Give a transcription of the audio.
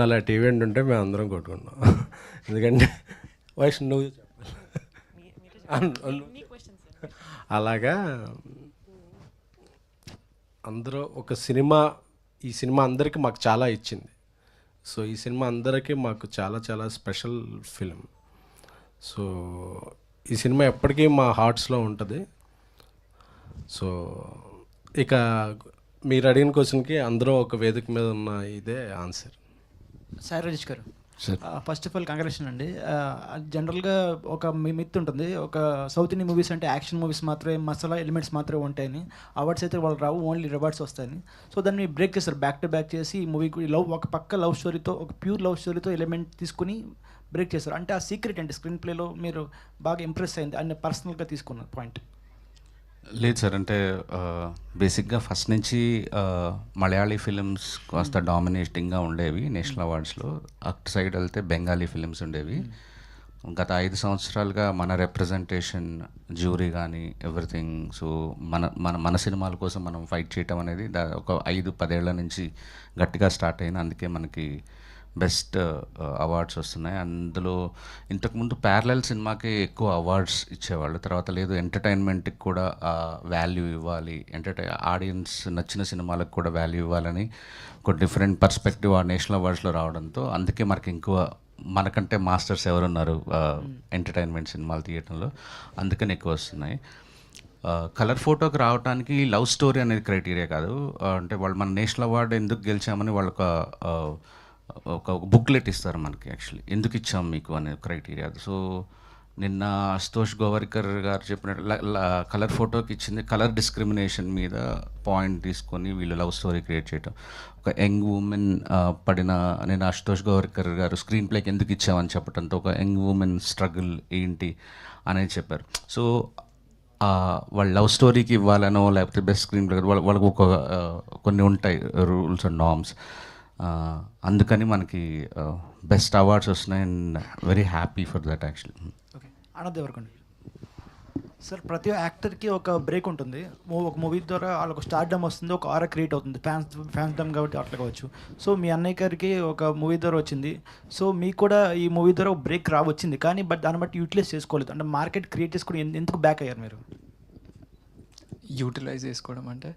అలా టీవీ ఉంటే మేము అందరం కొట్టుకుంటాం. ఎందుకంటే వైష్ణవ్ నువ్వు అలాగా అందరూ ఒక సినిమా ఈ సినిమా అందరికీ మాకు చాలా ఇచ్చింది. సో ఈ సినిమా అందరికీ మాకు చాలా చాలా స్పెషల్ ఫిలిం. సో ఈ సినిమా ఎప్పటికీ మా హార్ట్స్లో ఉంటుంది. సో ఇక మీరు అడిగిన క్వశ్చన్కి అందరూ ఒక వేదిక మీద ఉన్న ఇదే answer. Sai Rajesh garu. Sir. First of all congratulation అండి. జనరల్గా ఒక మిత్ ఉంటుంది. ఒక సౌత్ ఇండియన్ మూవీస్ అంటే యాక్షన్ మూవీస్ మాత్రమే మసాలా ఎలిమెంట్స్ మాత్రమే ఉంటాయని. అవార్డ్స్ అయితే వాళ్ళు రావు ఓన్లీ రివార్డ్స్ వస్తాయని. సో దాన్ని బ్రేక్ చేస్తారు బ్యాక్ టు బ్యాక్ చేసి ఈ మూవీకి లవ్ ఒక పక్క లవ్ స్టోరీతో ఒక ప్యూర్ లవ్ స్టోరీతో ఎలిమెంట్ తీసుకుని బ్రేక్ చేస్తారు అంటే ఆ సీక్రెట్ అంటే స్క్రీన్ ప్లేలో మీరు బాగా ఇంప్రెస్ అయింది. అన్ని పర్సనల్గా తీసుకున్న పాయింట్ లేదు సార్ అంటే బేసిక్గా ఫస్ట్ నుంచి మలయాళీ ఫిలిమ్స్ కాస్త డామినేటింగ్గా ఉండేవి నేషనల్ అవార్డ్స్లో అటు సైడ్ వెళ్తే బెంగాలీ ఫిలిమ్స్ ఉండేవి. గత ఐదు సంవత్సరాలుగా మన రిప్రజెంటేషన్ జ్యూరీ కానీ ఎవ్రీథింగ్ సో మన మన మన సినిమాల కోసం మనం ఫైట్ చేయటం అనేది దా ఒక ఐదు పదేళ్ళ నుంచి గట్టిగా స్టార్ట్ అయిన అందుకే మనకి బెస్ట్ అవార్డ్స్ వస్తున్నాయి. అందులో ఇంతకుముందు ప్యారలల్ సినిమాకి ఎక్కువ అవార్డ్స్ ఇచ్చేవాళ్ళు. తర్వాత లేదు ఎంటర్టైన్మెంట్కి కూడా వాల్యూ ఇవ్వాలి. ఎంటర్టై ఆడియన్స్ నచ్చిన సినిమాలకు కూడా వాల్యూ ఇవ్వాలని ఒక డిఫరెంట్ పర్స్పెక్టివ్ ఆ నేషనల్ అవార్డ్స్లో రావడంతో అందుకే మనకి ఎక్కువ మనకంటే మాస్టర్స్ ఎవరున్నారు ఎంటర్టైన్మెంట్ సినిమాలు తీయటంలో. అందుకని ఎక్కువ వస్తున్నాయి. కలర్ ఫోటోకి రావడానికి లవ్ స్టోరీ అనేది క్రైటీరియా కాదు. అంటే వాళ్ళు మన నేషనల్ అవార్డు ఎందుకు గెలిచామని వాళ్ళు ఒక బుక్లెట్ ఇస్తారు మనకి యాక్చువల్లీ ఎందుకు ఇచ్చాం మీకు అనే క్రైటీరియా? సో నిన్న అశుతోష్ గోవర్కర్ గారు చెప్పినట్టు కలర్ ఫోటోకి ఇచ్చింది కలర్ డిస్క్రిమినేషన్ మీద పాయింట్ తీసుకొని వీళ్ళు లవ్ స్టోరీ క్రియేట్ చేయటం. ఒక యంగ్ ఉమెన్ పడిన నేను అశుతోష్ గోవర్కర్ గారు స్క్రీన్ ప్లేకి ఎందుకు ఇచ్చామని చెప్పడంతో ఒక యంగ్ ఉమెన్ స్ట్రగుల్ ఏంటి అనేది చెప్పారు. సో వాళ్ళ లవ్ స్టోరీకి ఇవ్వాలనో లేకపోతే బెస్ట్ స్క్రీన్ ప్లే వాళ్ళ వాళ్ళకు ఒక కొన్ని ఉంటాయి రూల్స్ అండ్ నార్మ్స్. అందుకని మనకి బెస్ట్ అవార్డ్స్ వస్తున్నాయి and very happy for that actually okay. Anand Deverakonda sir ప్రతి యాక్టర్కి ఒక బ్రేక్ ఉంటుంది. ఒక మూవీ ద్వారా వాళ్ళకు స్టార్డమ్ వస్తుంది ఒక ఆరా క్రియేట్ అవుతుంది. ఫ్యాన్స్ ఫ్యాన్స్ డమ్ కాబట్టి అట్లా కావచ్చు. సో మీ అన్నయ్య గారికి ఒక మూవీ ద్వారా వచ్చింది. సో మీకు కూడా ఈ మూవీ ద్వారా ఒక బ్రేక్ రావచ్చింది కానీ బట్ దాన్ని బట్టి యూటిలైజ్ చేసుకోలేదు. అంటే మార్కెట్ క్రియేట్ ఎందు- ఎందుకు బ్యాక్ అయ్యారు మీరు? యూటిలైజ్ చేసుకోవడం అంటే?